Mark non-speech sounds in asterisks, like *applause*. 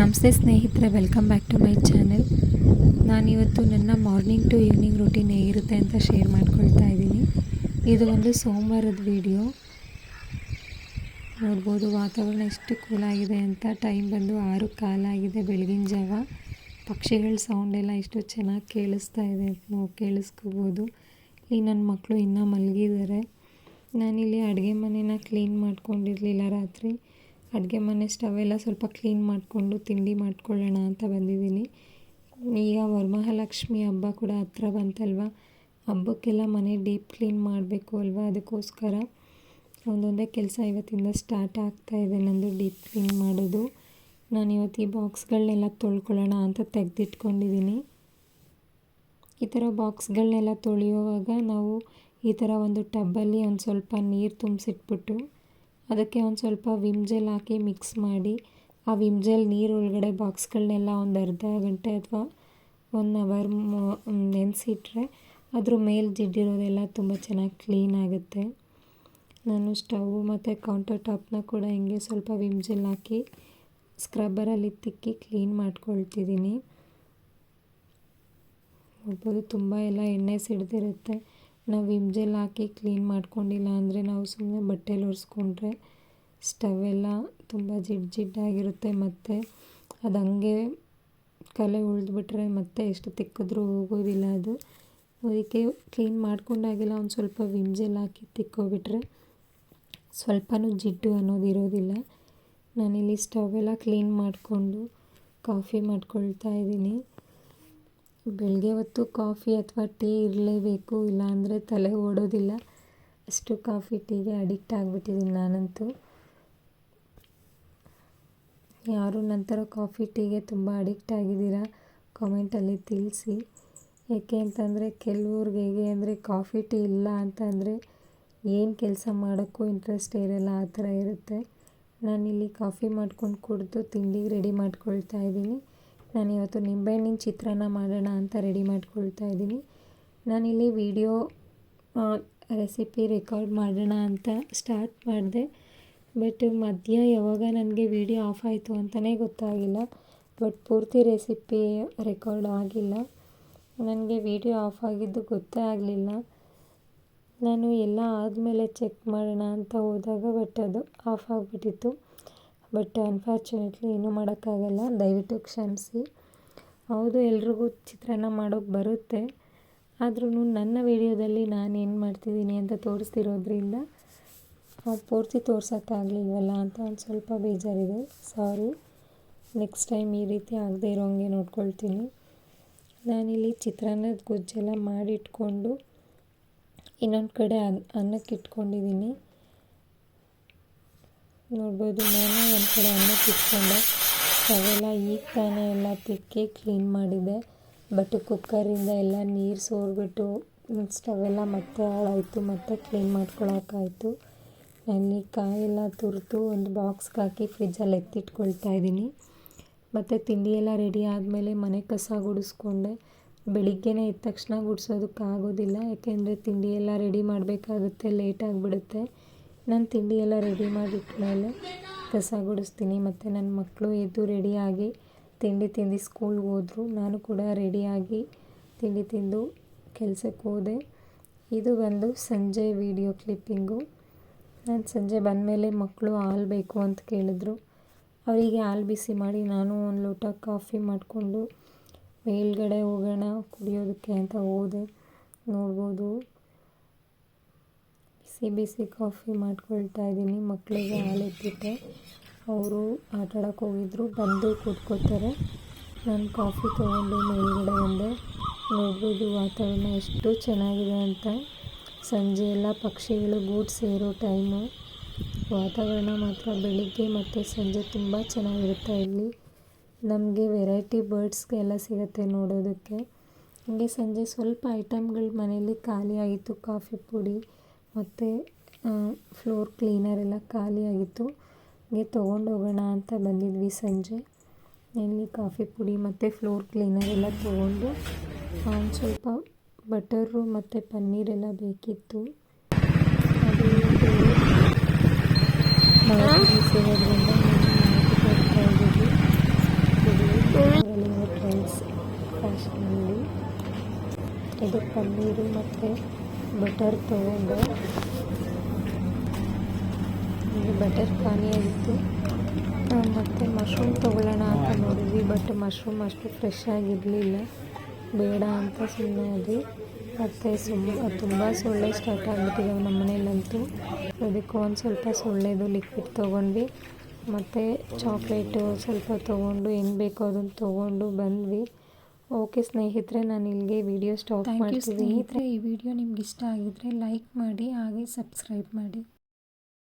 ನಮಸ್ತೆ ಸ್ನೇಹಿತರೆ welcome back to my channel ನಾನಿವತ್ತು ನನ್ನ ಮಾರ್ನಿಂಗ್ ಟು ಈವ್ನಿಂಗ್ ರುಟೀನ್ ಹೇಗಿರುತ್ತೆ ಅಂತ ಶೇರ್ ಮಾಡ್ಕೊಳ್ತಾ ಇದ್ದೀನಿ. ಇದು ಒಂದು ಸೋಮವಾರದ ವಿಡಿಯೋ ನೋಡ್ಬೋದು ವಾತಾವರಣ ಎಷ್ಟು ಕೂಲಾಗಿದೆ ಅಂತ ಟೈಮ್ ಬಂದು ಆರು ಕಾಲಾಗಿದೆ ಬೆಳಗಿನ ಜಾವ. ಪಕ್ಷಿಗಳ ಸೌಂಡ್ ಎಲ್ಲ ಎಷ್ಟು ಚೆನ್ನಾಗಿ ಕೇಳಿಸ್ತಾ ಇದೆ ನಾವು ಕೇಳಿಸ್ಕೋಬೋದು. ಇಲ್ಲಿ ನನ್ನ ಮಕ್ಕಳು ಇನ್ನೂ ಮಲಗಿದ್ದಾರೆ. ನಾನಿಲ್ಲಿ ಅಡುಗೆ ಮನೇನ ಕ್ಲೀನ್ ಮಾಡ್ಕೊಂಡಿರಲಿಲ್ಲ ರಾತ್ರಿ. ಅಡುಗೆ ಮನೆ ಸ್ಟವೆಲ್ಲ ಸ್ವಲ್ಪ ಕ್ಲೀನ್ ಮಾಡಿಕೊಂಡು ತಿಂಡಿ ಮಾಡ್ಕೊಳ್ಳೋಣ ಅಂತ ಬಂದಿದ್ದೀನಿ. ಈಗ ವರಮಹಾಲಕ್ಷ್ಮಿ ಹಬ್ಬ ಕೂಡ ಹತ್ರ ಬಂತಲ್ವ? ಹಬ್ಬಕ್ಕೆಲ್ಲ ಮನೆ ಡೀಪ್ ಕ್ಲೀನ್ ಮಾಡಬೇಕು ಅಲ್ವಾ? ಅದಕ್ಕೋಸ್ಕರ ಒಂದೊಂದೇ ಕೆಲಸ ಇವತ್ತಿಂದ ಸ್ಟಾರ್ಟ್ ಆಗ್ತಾ ಇದೆ ನಂದು ಡೀಪ್ ಕ್ಲೀನ್ ಮಾಡೋದು. ನಾನು ಇವತ್ತು ಈ ಬಾಕ್ಸ್ಗಳನ್ನೆಲ್ಲ ತೊಳ್ಕೊಳ್ಳೋಣ ಅಂತ ತೆಗೆದಿಟ್ಕೊಂಡಿದ್ದೀನಿ. ಈ ಥರ ಬಾಕ್ಸ್ಗಳನ್ನೆಲ್ಲ ತೊಳೆಯುವಾಗ ನಾವು ಈ ಥರ ಒಂದು ಟಬ್ಬಲ್ಲಿ ಒಂದು ಸ್ವಲ್ಪ ನೀರು ತುಂಬಿಸಿಟ್ಬಿಟ್ಟು ಅದಕ್ಕೆ ಒಂದು ಸ್ವಲ್ಪ ವಿಮ್ ಜೆಲ್ ಹಾಕಿ ಮಿಕ್ಸ್ ಮಾಡಿ, ಆ ವಿಮ್ ಜೆಲ್ ನೀರು ಒಳಗಡೆ ಬಾಕ್ಸ್ಗಳನ್ನೆಲ್ಲ ಒಂದು ಅರ್ಧ ಗಂಟೆ ಅಥವಾ ಒನ್ ಅವರ್ ನೆನೆಸಿಟ್ರೆ ಅದ್ರ ಮೇಲೆ ಜಿಡ್ಡಿರೋದೆಲ್ಲ ತುಂಬ ಚೆನ್ನಾಗಿ ಕ್ಲೀನ್ ಆಗುತ್ತೆ. ನಾನು ಸ್ಟವ್ ಮತ್ತು ಕೌಂಟರ್ ಟಾಪ್ನ ಕೂಡ ಹಿಂಗೆ ಸ್ವಲ್ಪ ವಿಮ್ ಜೆಲ್ ಹಾಕಿ ಸ್ಕ್ರಬ್ಬರಲ್ಲಿ ತಿಕ್ಕಿ ಕ್ಲೀನ್ ಮಾಡ್ಕೊಳ್ತಿದ್ದೀನಿ. ನೋಡ್ಬೋದು ತುಂಬ ಎಲ್ಲ ಎಣ್ಣೆ ಸಿಡ್ದಿರುತ್ತೆ. ನಾವು ವಿಮ್ ಜೆಲ್ ಹಾಕಿ ಕ್ಲೀನ್ ಮಾಡ್ಕೊಂಡಿಲ್ಲ ಅಂದರೆ ನಾವು ಸುಮ್ಮನೆ ಬಟ್ಟೆಲಿ ಒರೆಸ್ಕೊಂಡ್ರೆ ಸ್ಟವ್ ಎಲ್ಲ ತುಂಬ ಜಿಡ್ ಜಿಡ್ಡಾಗಿರುತ್ತೆ ಮತ್ತು ಅದು ಹಂಗೆ ಕಲೆ ಉಳಿದ್ಬಿಟ್ರೆ ಮತ್ತೆ ಎಷ್ಟು ತಿಕ್ಕಿದ್ರೂ ಹೋಗೋದಿಲ್ಲ ಅದು. ಅದಕ್ಕೆ ಕ್ಲೀನ್ ಮಾಡ್ಕೊಂಡಾಗಿಲ್ಲ ಒಂದು ಸ್ವಲ್ಪ ವಿಮ್ ಜೆಲ್ ಹಾಕಿ ತಿಕ್ಕೋಬಿಟ್ರೆ ಸ್ವಲ್ಪನೂ ಜಿಡ್ಡು ಅನ್ನೋದು ಇರೋದಿಲ್ಲ. ನಾನಿಲ್ಲಿ ಸ್ಟವ್ ಎಲ್ಲ ಕ್ಲೀನ್ ಮಾಡಿಕೊಂಡು ಕಾಫಿ ಮಾಡ್ಕೊಳ್ತಾ ಇದ್ದೀನಿ. ಬೆಳಗ್ಗೆ ಹೊತ್ತು ಕಾಫಿ ಅಥವಾ ಟೀ ಇರಲೇಬೇಕು, ಇಲ್ಲಾಂದರೆ ತಲೆ ಓಡೋದಿಲ್ಲ. ಅಷ್ಟು ಕಾಫಿ, ಟೀಗೆ ಅಡಿಕ್ಟ್ ಆಗಿಬಿಟ್ಟಿದ್ದೀನಿ ನಾನಂತೂ. ಯಾರು ನಂತರ ಕಾಫಿ, ಟೀಗೆ ತುಂಬ ಅಡಿಕ್ಟ್ ಆಗಿದ್ದೀರಾ? ಕಾಮೆಂಟಲ್ಲಿ ತಿಳಿಸಿ. ಏಕೆ ಅಂತಂದರೆ ಕೆಲವ್ರಿಗೆ ಹೇಗೆ ಅಂದರೆ ಕಾಫಿ, ಟೀ ಇಲ್ಲ ಅಂತಂದರೆ ಏನು ಕೆಲಸ ಮಾಡೋಕ್ಕೂ ಇಂಟ್ರೆಸ್ಟ್ ಇರಲ್ಲ, ಆ ಥರ ಇರುತ್ತೆ. ನಾನಿಲ್ಲಿ ಕಾಫಿ ಮಾಡ್ಕೊಂಡು ಕುಡಿದು ತಿಂಡಿಗೆ ರೆಡಿ ಮಾಡ್ಕೊಳ್ತಾ ಇದ್ದೀನಿ. ನಾನಿವತ್ತು ನಿಂಬೆಹಣ್ಣಿನ ಚಿತ್ರಾನ್ನ ಮಾಡೋಣ ಅಂತ ರೆಡಿ ಮಾಡ್ಕೊಳ್ತಾ ಇದ್ದೀನಿ. ನಾನಿಲ್ಲಿ ವಿಡಿಯೋ ರೆಸಿಪಿ ರೆಕಾರ್ಡ್ ಮಾಡೋಣ ಅಂತ ಸ್ಟಾರ್ಟ್ ಮಾಡಿದೆ. ಬಟ್ ಮಧ್ಯ ಯಾವಾಗ ನನಗೆ ವಿಡಿಯೋ ಆಫ್ ಆಯಿತು ಅಂತಲೇ ಗೊತ್ತಾಗಿಲ್ಲ. ಬಟ್ ಪೂರ್ತಿ ರೆಸಿಪಿ ರೆಕಾರ್ಡ್ ಆಗಿಲ್ಲ. ನನಗೆ ವಿಡಿಯೋ ಆಫ್ ಆಗಿದ್ದು ಗೊತ್ತೇ ಆಗಲಿಲ್ಲ. ನಾನು ಎಲ್ಲ ಆದಮೇಲೆ ಚೆಕ್ ಮಾಡೋಣ ಅಂತ ಹೋದಾಗ ಬಟ್ ಅದು ಆಫ್ ಆಗಿಬಿಟ್ಟಿತ್ತು. ಬಟ್ ಅನ್ಫಾರ್ಚುನೇಟ್ಲಿ ಏನೂ ಮಾಡೋಕ್ಕಾಗಲ್ಲ. ದಯವಿಟ್ಟು ಕ್ಷಮಿಸಿ. ಹೌದು, ಎಲ್ರಿಗೂ ಚಿತ್ರಾನ್ನ ಮಾಡೋಕ್ಕೆ ಬರುತ್ತೆ. ಆದ್ರೂ ನನ್ನ ವಿಡಿಯೋದಲ್ಲಿ ನಾನು ಏನು ಮಾಡ್ತಿದ್ದೀನಿ ಅಂತ ತೋರಿಸ್ತಿರೋದ್ರಿಂದ ಪೂರ್ತಿ ತೋರ್ಸೋಕ್ಕಾಗಲಿಲ್ವಲ್ಲ ಅಂತ ಒಂದು ಸ್ವಲ್ಪ ಬೇಜಾರಿದೆ. ಸಾರಿ ನೆಕ್ಸ್ಟ್ ಟೈಮ್ ಈ ರೀತಿ ಆಗದೆ ಇರೋಂಗೆ ನೋಡ್ಕೊಳ್ತೀನಿ. ನಾನಿಲ್ಲಿ ಚಿತ್ರಾನ್ನದ ಗೊಜ್ಜೆಲ್ಲ ಮಾಡಿಟ್ಕೊಂಡು ಇನ್ನೊಂದು ಕಡೆ ಅನ್ನ ಅನ್ನಕ್ಕೆ ಇಟ್ಕೊಂಡಿದ್ದೀನಿ ನೋಡ್ಬೋದು, ನಾನು ಒಂದು ಕಡೆ ಅನ್ನ ತಿಕ್ಕೊಂಡೆ. ಅವೆಲ್ಲ ಈಗ ತಾನೇ ಎಲ್ಲ ತಿಕ್ಕಿ ಕ್ಲೀನ್ ಮಾಡಿದೆ ಬಟ್ ಕುಕ್ಕರಿಂದ ಎಲ್ಲ ನೀರು ಸೋರ್ಬಿಟ್ಟು ಸ್ಟವೆಲ್ಲ ಮತ್ತೆ ಹಾಳಾಯಿತು, ಮತ್ತೆ ಕ್ಲೀನ್ ಮಾಡ್ಕೊಳಕ್ಕಾಯಿತು. ಅಲ್ಲಿ ಕಾಯೆಲ್ಲ ತುರಿದು ಒಂದು ಬಾಕ್ಸ್ಗೆ ಹಾಕಿ ಫ್ರಿಜ್ಜಲ್ಲಿ ಎತ್ತಿಟ್ಕೊಳ್ತಾ ಇದ್ದೀನಿ. ಮತ್ತು ತಿಂಡಿ ಎಲ್ಲ ರೆಡಿ ಆದಮೇಲೆ ಮನೆ ಕಸ ಗುಡಿಸ್ಕೊಂಡೆ. ಬೆಳಿಗ್ಗೆನೇ ಎದ್ದ ತಕ್ಷಣ ಗುಡಿಸೋದಕ್ಕಾಗೋದಿಲ್ಲ, ಯಾಕೆಂದರೆ ತಿಂಡಿ ಎಲ್ಲ ರೆಡಿ ಮಾಡಬೇಕಾಗುತ್ತೆ ಲೇಟ್ ಆಗಿಬಿಡುತ್ತೆ. ನಾನು ತಿಂಡಿ ಎಲ್ಲ ರೆಡಿ ಮಾಡಿಟ್ಮೇಲೆ ಕಸ ಗುಡಿಸ್ತೀನಿ, ಮತ್ತು ನನ್ನ ಮಕ್ಕಳು ಎದ್ದು ರೆಡಿಯಾಗಿ ತಿಂಡಿ ತಿಂದು ಸ್ಕೂಲ್ಗೆ ಹೋದರು. ನಾನು ಕೂಡ ರೆಡಿಯಾಗಿ ತಿಂಡಿ ತಿಂದು ಕೆಲಸಕ್ಕೆ ಹೋದೆ. ಇದು ಬಂದು ಸಂಜೆ ವೀಡಿಯೋ ಕ್ಲಿಪ್ಪಿಂಗು ನಾನು ಸಂಜೆ ಬಂದಮೇಲೆ ಮಕ್ಕಳು ಹಾಲು ಬೇಕು ಅಂತ ಕೇಳಿದ್ರು. ಅವರಿಗೆ ಹಾಲು ಬಿಸಿ ಮಾಡಿ ನಾನು ಒಂದು ಲೋಟ ಕಾಫಿ ಮಾಡಿಕೊಂಡು ಮೇಲ್ಗಡೆ ಹೋಗೋಣ, ಕುಡಿಯೋದಕ್ಕೆ ಅಂತ ಹೋದೆ. ನೋಡ್ಬೋದು. ಬಿಸಿ ಬಿಸಿ ಕಾಫಿ ಮಾಡ್ಕೊಳ್ತಾ ಇದ್ದೀನಿ. ಮಕ್ಕಳಿಗೆ ಹಾಲು ಅವರು ಆಟ ಆಡೋಕ್ಕೆ ಹೋಗಿದ್ರು. ಬಂದು ಕೂತ್ಕೋತಾರೆ ನಾನು ಕಾಫಿ ತೊಗೊಂಡು ಮೇಲ್ಗಡೆ ಬಂದೆ. ನೋಡ್ಬೋದು ವಾತಾವರಣ ಎಷ್ಟು ಚೆನ್ನಾಗಿದೆ ಅಂತ. ಸಂಜೆ ಎಲ್ಲ ಪಕ್ಷಿಗಳು ಗೂಡು ಸೇರೋ ಟೈಮು. ವಾತಾವರಣ ಮಾತ್ರ ಬೆಳಿಗ್ಗೆ ಮತ್ತು ಸಂಜೆ ತುಂಬ ಚೆನ್ನಾಗಿರುತ್ತೆ ಇಲ್ಲಿ. ನಮಗೆ ವೆರೈಟಿ ಬರ್ಡ್ಸ್ಗೆಲ್ಲ ಸಿಗುತ್ತೆ ನೋಡೋದಕ್ಕೆ. ಹೀಗೆ ಸಂಜೆ ಸ್ವಲ್ಪ ಐಟಮ್ಗಳು ಮನೆಯಲ್ಲಿ ಖಾಲಿ ಆಗಿತ್ತು ಕಾಫಿ ಪುಡಿ ಮತ್ತು ಫ್ಲೋರ್ ಕ್ಲೀನರೆಲ್ಲ ಖಾಲಿಯಾಗಿತ್ತು ಹಂಗೆ ತೊಗೊಂಡೋಗೋಣ ಅಂತ ಬಂದಿದ್ವಿ ಸಂಜೆ. ಇಲ್ಲಿ ಕಾಫಿ ಪುಡಿ ಮತ್ತು ಫ್ಲೋರ್ ಕ್ಲೀನರೆಲ್ಲ ತೊಗೊಂಡು ಒಂದು ಸ್ವಲ್ಪ ಬಟರು ಮತ್ತು ಪನ್ನೀರೆಲ್ಲ ಬೇಕಿತ್ತು. ಅದು ಫ್ರೆಂಡ್ಸ್ ಫ್ಯಾಷನಲ್ಲಿ ಇದು ಪನ್ನೀರು *laughs* ಮತ್ತು ಬಟರ್ ತೊಗೊಂಡೆ ಇದು ಬಟರ್ ಖಾಲಿಯಾಗಿತ್ತು ಮತ್ತು ಮಶ್ರೂಮ್ ತೊಗೊಳ್ಳೋಣ ಅಂತ ನೋಡಿದ್ವಿ ಬಟ್ ಮಶ್ರೂಮ್ ಅಷ್ಟು ಫ್ರೆಶ್ ಆಗಿರಲಿಲ್ಲ. ಬೇಡ ಅಂತ ಸುಮ್ಮನೆ ಅದು ಮತ್ತು ಸುಮ್ಮ ತುಂಬ ಸೊಳ್ಳೆ ಸ್ಟಾರ್ಟ್ ಆಗಿಬಿಟ್ಟಿದ್ದಾವೆ ನಮ್ಮ ಮನೇಲಂತೂ ಅದಕ್ಕೆ ಒಂದು ಸ್ವಲ್ಪ ಸೊಳ್ಳೆದು ಲಿಕ್ವಿಡ್ ತೊಗೊಂಡ್ವಿ. ಮತ್ತು ಚಾಕ್ಲೇಟು ಸ್ವಲ್ಪ ತೊಗೊಂಡು ಹೆಂಗೆ ಬೇಕೋ ಅದನ್ನು ತೊಗೊಂಡು ಬಂದ್ವಿ. ಓಕೆ ಸ್ನೇಹಿತರೆ ನಾನು ಇಲ್ಲಿಗೆ ವಿಡಿಯೋ ಸ್ಟಾಪ್ ಮಾಡ್ತೀನಿ ಸ್ನೇಹಿತರೆ ಈ ವಿಡಿಯೋ ನಿಮ್ಗೆ ಇಷ್ಟ ಆಗಿದ್ರೆ ಲೈಕ್ ಮಾಡಿ ಹಾಗೆ ಸಬ್ಸ್ಕ್ರೈಬ್ ಮಾಡಿ.